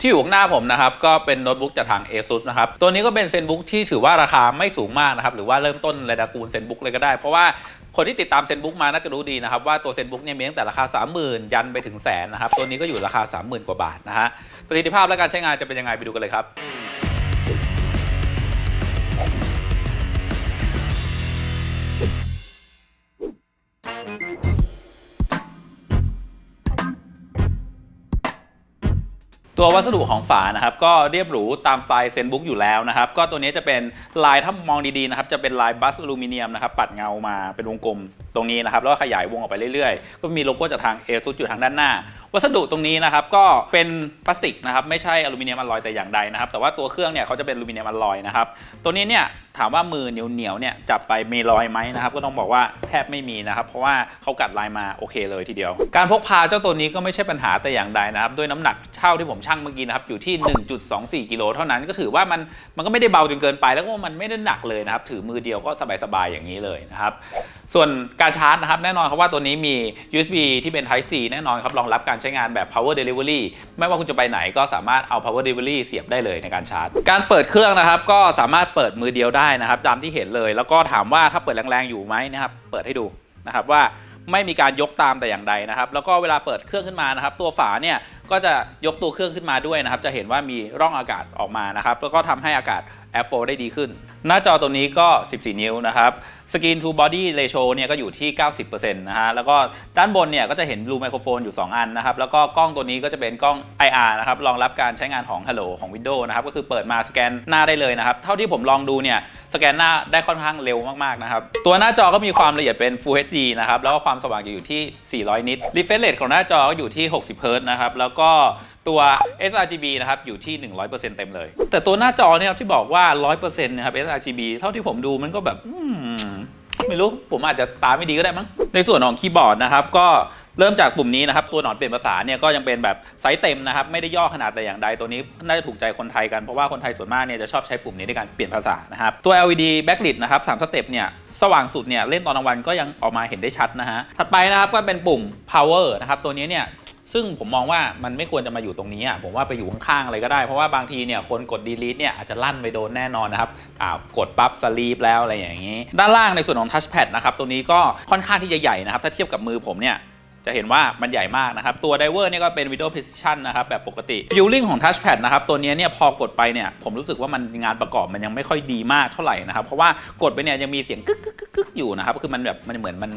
ที่อยู่ข้างหน้าผมนะครับก็เป็นโน้ตบุ๊กจากทาง ASUS นะครับตัวนี้ก็เป็นเซนบุ๊กที่ถือว่าราคาไม่สูงมากนะครับหรือว่าเริ่มต้นในตระกูลเซนบุ๊กเลยก็ได้ เพราะว่าคนที่ติดตามเซนบุ๊กมาน่าจะรู้ดีนะครับว่าตัวเซนบุ๊กเนี่ยมีตั้งแต่ราคา 30,000 ยันไปถึงแสนนะครับตัวนี้ก็อยู่ราคา 30,000 กว่าบาทนะฮะประสิทธิภาพและการใช้งานจะเป็นยังไงไปดูกันเลยครับ ตัววัสดุของฝานะครับก็เรียบหรูตามสไตล์เซนบุ๊กอยู่แล้วนะครับก็ตัวนี้จะเป็นลายถ้ามองดีๆนะครับจะเป็นลายบัสอลูมิเนียมนะครับปัดเงามาเป็นวงกลมตรงนี้นะครับแล้วก็ขยายวงออกไปเรื่อยๆ ก็มีโลโก้จากทาง ASUS อยู่ทางด้านหน้าวัสดุตรงนี้นะครับก็เป็นพลาสติกนะครับไม่ใช่อลูมิเนียมอลลอยแต่อย่างใดนะครับแต่ว่าตัวเครื่องเนี่ยเขาจะเป็นอลูมิเนียมอลลอยนะครับตัวนี้เนี่ยถามว่ามือเหนียวเหนียวเนี่ยจับไปมีรอยไหมนะครับก็ต้องบอกว่าแทบไม่มีนะครับเพราะว่าเขากัดลายมาโอเคเลยทีเดียว การพกพาเจ้าตัวนี้ก็ไม่ใช่ปัญหาแต่อย่างใดนะครับด้วยน้ำหนักเท่าที่ผมชั่งเมื่อกี้นะครับอยู่ที่ 1.24กิโลเท่านั้นก็ถือว่ามันมันก็ไม่ได้เบาจนเกินไป แล้วก็มันไม่ได้หนักเลยนะครับถือมือเดียวก็สบายๆอย่างนี้เลยนะครับ ส่วนการชาร์จนะครับแน่นอนครับว่าตัวนี้มี USB ที่เป็น Type C แน่นอนครับรองรับการใช้งานแบบ Power Delivery ไม่ว่าคุณจะไปไหนก็สามารถเอา Power Delivery เสียบได้เลยในการชาร์จ การเปิดเครื่องนะครับ ก็สามารถเปิดมือเดียวได้นะครับ ตามที่เห็นเลย แล้วก็ถามว่าถ้าเปิดแรงๆอยู่ไหมนะครับ เปิดให้ดูนะครับว่าไม่มีการยกตามแต่อย่างใดนะครับ แล้วก็เวลาเปิดเครื่องขึ้นมานะครับ ตัวฝาเนี่ยก็จะยกตัวเครื่องขึ้นมาด้วยนะครับ จะเห็นว่ามีร่องอากาศออกมานะครับ แล้วก็ทำให้อากาศ Airflow ได้ดีขึ้น หน้าจอตัวนี้ก็ 14 นิ้วนะครับ Screen to Body Ratio เนี่ยก็อยู่ที่ 90%นะฮะแล้วก็ด้านบนเนี่ยก็จะเห็น Blue Microphone อยู่ 2 อันนะครับแล้วก็กล้องตัวนี้ก็จะเป็นกล้อง IR นะครับรองรับการใช้งานของ Hello ของ Windows นะครับก็คือเปิดมาสแกนหน้าได้เลยนะครับเท่าที่ผมลองดูเนี่ยสแกนหน้าได้ค่อนข้างเร็วมากๆนะครับตัวหน้าจอก็มีความละเอียดเป็น Full HD นะครับแล้วก็ความสว่างจะอยู่ที่ 400 นิต refresh rate ของหน้าจอก็อยู่ที่ 60 Hz นะครับแล้วก็ตัว sRGB นะครับอยู่ที่ 100%เต็มเลย แต่ตัวหน้าจอเนี่ยที่บอกว่า 100%นะครับ sRGB เท่าที่ผมดูมันก็แบบ ไม่รู้ผมอาจจะตาไม่ดีก็ได้มั้ง ในส่วนของคีย์บอร์ดนะครับก็เริ่มจากปุ่มนี้นะครับ ตัวหนอนเปลี่ยนภาษาเนี่ยก็ยังเป็นแบบไซส์เต็มนะครับ ไม่ได้ย่อขนาดแต่อย่างใดตัวนี้น่าจะถูกใจคนไทยกันเพราะว่าคนไทยส่วนมากเนี่ยจะชอบใช้ปุ่มนี้ในการเปลี่ยนภาษานะครับ ตัว LED backlit นะครับ3สเต็ปเนี่ยสว่างสุดเนี่ยเล่นตอนกลางวันก็ยังออกมาเห็นได้ชัดนะฮะถัดไปนะครับก็เป็นปุ่ม power นะครับตัวนี้เนี่ย ซึ่งผมมองว่ามันไม่ควรจะมาอยู่ตรงนี้อะผมว่าไปอยู่ข้างๆอะไรก็ได้ เพราะว่าบางทีเนี่ยคนกด delete เนี่ยอาจจะลั่นไปโดนแน่นอนนะครับอ่ากดปั๊บ sleep แล้วอะไรอย่างนี้ ด้านล่างในส่วนของ touchpad นะครับตัวนี้ก็ค่อนข้างที่จะใหญ่นะครับ ถ้าเทียบกับมือผมเนี่ยจะเห็นว่ามันใหญ่มากนะครับ ตัว diver เนี่ยก็เป็น video precision นะครับ แบบปกติ feeling ของ touchpad นะครับ ตัวนี้เนี่ยพอกดไปเนี่ยผมรู้สึกว่ามันงานประกอบมันยังไม่ค่อยดีมากเท่าไหร่นะครับ เพราะว่ากดไปเนี่ยยังมีเสียงกึกกึกกึกกึกอยู่นะครับ คือมันแบบมันเหมือนมัน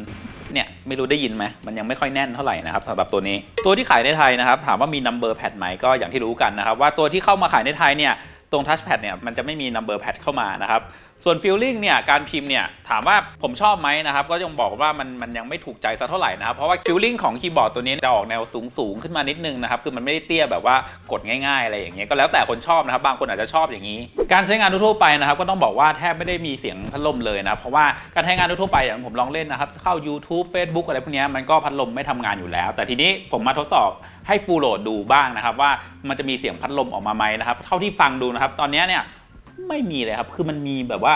เนี่ย ไม่รู้ได้ยินไหมมันยังไม่ค่อยแน่นเท่าไหร่นะครับสำหรับตัวนี้ ตัวที่ขายในไทยนะครับ ถามว่ามี number pad ไหมก็อย่างที่รู้กันนะครับว่าตัวที่เข้ามาขายในไทยเนี่ย ตรง touchpad เนี่ยมันจะไม่มี number pad เข้ามานะครับส่วน feeling เนี่ยการพิมพ์เนี่ยถามว่าผมชอบไหมนะครับก็ยังบอกว่ามันมันยังไม่ถูกใจสักเท่าไหร่นะครับเพราะว่า feeling ของคีย์บอร์ดตัวนี้จะออกแนวสูงสูงขึ้นมานิดนึงนะครับคือมันไม่ได้เตี้ยแบบว่ากดง่ายๆอะไรอย่างเงี้ยก็แล้วแต่คนชอบนะครับบางคนอาจจะชอบอย่างนี้ การใช้งานทั่วไปนะครับก็ต้องบอกว่าแทบไม่ได้มีเสียงพัดลมเลยนะครับเพราะว่าการใช้งานทั่วไปอย่างผมลองเล่นนะครับเข้า YouTube Facebook อะไรพวกนี้มันก็พัดลมไม่ทำงานอยู่แล้ว แต่ทีนี้ผมมาทดสอบ ให้ฟูลโหลดดูบ้างนะครับ ว่ามันจะมีเสียงพัดลมออกมาไหมนะครับ เท่าที่ฟังดูนะครับ ตอนนี้เนี่ยไม่มีเลยครับ คือมันมีแบบว่า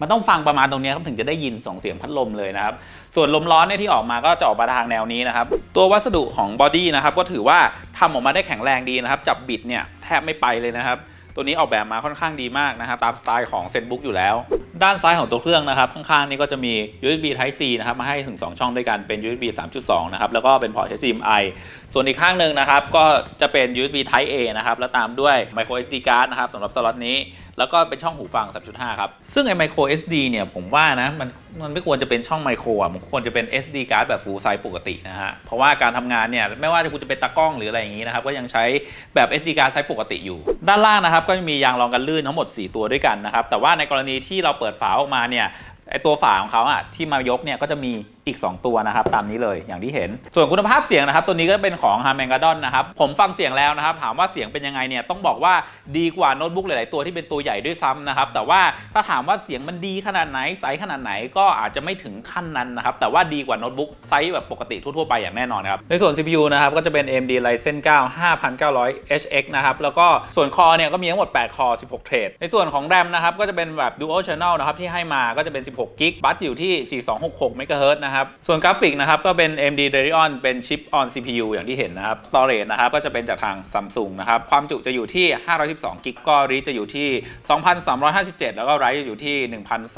มันต้องฟังประมาณตรงนี้ครับถึงจะได้ยินสองเสียงพัดลมเลยนะครับ ส่วนลมร้อนเนี่ยที่ออกมาก็จะออกมาทางแนวนี้นะครับ ตัววัสดุของบอดี้นะครับก็ถือว่าทำออกมาได้แข็งแรงดีนะครับ จับบิดเนี่ยแทบไม่ไปเลยนะครับ ตัวนี้ออกแบบมาค่อนข้างดีมากนะครับ ตามสไตล์ของเซนบุ๊กอยู่แล้ว ด้านซ้ายของตัวเครื่องนะครับ ข้างๆนี่ก็จะมี USB Type C นะครับมาให้ถึง 2 ช่องด้วยกันเป็น USB 3.2 นะครับ แล้วก็เป็นพอร์ต HDMI ส่วนอีกข้างหนึ่งนะครับ ก็จะเป็น USB Type A นะครับ แล้วตามด้วย Micro SD card นะครับสำหรับสล็อตนี้ แล้วก็เป็นช่องหูฟัง 3.5 ครับ ซึ่งไอ้ Micro SD เนี่ยผมว่านะมันมันไม่ควรจะเป็นช่องไมโครอะมันควรจะเป็น SD card แบบ full size ปกตินะฮะเพราะว่าการทำงานเนี่ยไม่ว่าจะคุณจะเป็นตากล้องหรืออะไรอย่างนี้นะครับก็ยังใช้แบบ SD card ไซส์ปกติอยู่ ด้านล่างนะครับก็มียางรองกันลื่นทั้งหมด 4 ตัวด้วยกันนะครับแต่ว่าในกรณีที่เราเปิดิดฝาออกมาเนี่ยไอตัวฝาของเขาอะที่มายกเนี่ยก็จะมี อีก 2 ตัวนะครับ ตามนี้เลยอย่างที่เห็น ส่วนคุณภาพเสียงนะครับ ตัวนี้ก็เป็นของ h a r m a n g a d o n นะครับ ผมฟังเสียงแล้วนะครับ ถามว่าเสียงเป็นยังไงเนี่ย ต้องบอกว่าดีกว่าโน้ตบุ๊กหลาย ๆ ตัวที่เป็นตัวใหญ่ด้วยซ้ำนะครับ แต่ว่าถ้าถามว่าเสียงมันดีขนาดไหนใสขนาดไหนก็อาจจะไม่ถึงขั้นนั้นนะครับ แต่ว่าดีกว่าโน้ตบุ๊กไซส์แบบปกติทั่ว ๆ ไปอย่างแน่นอนครับ ในส่วน CPU นะครับก็จะเป็น AMD Ryzen 9 5900 HX นะครับแล้วก็ส่วนคอเนี่ยก็มีทั้งหมด 8 คอ 16 เทรดในส่วนของ RAM นะครับก็จะเป็นแบบ Dual Channel นะครับที่ให้มาก็จะเป็น 16 กิกบัสอยู่ที่ 4266เมกะเฮิรตนะฮะนะครับ ส่วนกราฟิกนะครับก็เป็น AMD Radeon เป็นชิป on CPU อย่างที่เห็นนะครับ storage นะครับก็จะเป็นจากทาง Samsung นะครับ ความจุจะอยู่ที่ 512กิกก็รีจะอยู่ที่ 2,357 แล้วก็ไรจะอยู่ที่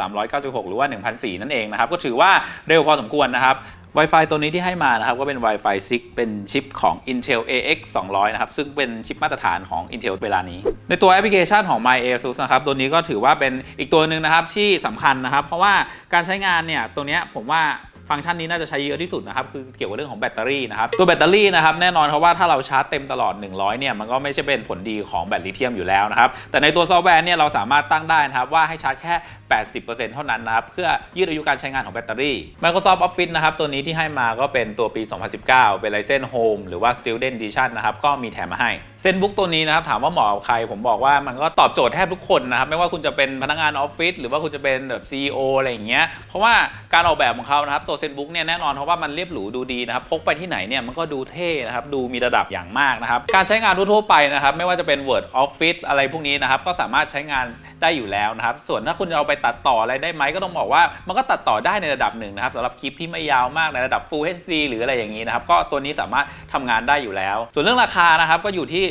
1,396 หรือว่า 1,004 นั่นเองนะครับ ก็ถือว่าเร็วพอสมควรนะครับ Wi-Fi ตัวนี้ที่ให้มานะครับก็เป็น Wi-Fi 6 เป็นชิปของ Intel AX 200 นะครับ ซึ่งเป็นชิปมาตรฐานของ Intel เวลานี้ ในตัวแอปพลิเคชันของ My ASUS นะครับ ตัวนี้ก็ถือว่าเป็นอีกตัวหนึ่งนะครับที่สำคัญนะครับ เพราะว่าการใช้งานเนี่ย ตัวนี้ผมว่า ฟังก์ชันนี้น่าจะใช้เยอะที่สุดนะครับคือเกี่ยวกับเรื่องของแบตเตอรี่นะครับตัวแบตเตอรี่นะครับแน่นอนครับว่าถ้าเราชาร์จเต็มตลอด 100เนี่ยมันก็ไม่ใช่เป็นผลดีของแบตลิเธียมอยู่แล้วนะครับแต่ในตัวซอฟต์แวร์เนี่ยเราสามารถตั้งได้นะครับว่าให้ชาร์จแค่80%เท่านั้นนะครับ เพื่อยืดอายุการใช้งานของแบตเตอรี่ Microsoft Office นะครับ ตัวนี้ที่ให้มาก็เป็นตัวปี 2019 เป็น Ryzen Home หรือว่า Student Edition นะครับ ก็มีแถมมาให้เซนบุ๊กตัวนี้นะครับ ถามว่าเหมาะกับใคร ผมบอกว่ามันก็ตอบโจทย์แทบทุกคนนะครับ ไม่ว่าคุณจะเป็นพนักงานออฟฟิศหรือว่าคุณจะเป็นแบบ CEO อะไรอย่างเงี้ยเพราะว่าการออกแบบของเขานะครับตัวเซนบุ๊กเนี่ยแน่นอนเพราะว่ามันเรียบหรูดูดีนะครับพกไปที่ไหนเนี่ยมันก็ดูเท่นะครับดูมีระดับอย่างมากนะครับการใช้งานทั่วไปนะครับไม่ว่าจะเป็น Word Office อะไรพวกนี้นะครับก็สามารถใช้งานได้อยู่แล้วนะครับส่วนถ้าคุณจะเอาไปตัดต่ออะไรได้ไหมก็ต้องบอกว่ามันก็ตัดต่อได้ในระดับหนึ่งนะครับสำหรับคลิปที่ไม่ยาวมากในระดับ Full HD หรืออะไรอย่างนี้นะครับก็ตัวนี้สามารถทำงานได้อยู่แล้ว ส่วนเรื่องราคานะครับก็อยู่ที่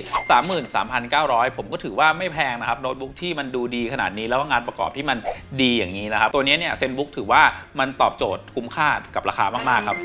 33,900 ผมก็ถือว่าไม่แพงนะครับโน้ตบุ๊กที่มันดูดีขนาดนี้แล้วก็งานประกอบที่มันดีอย่างนี้นะครับตัวนี้เนี่ยเซนบุ๊กถือว่ามันตอบโจทย์คุ้มค่ากับราคามากๆครับ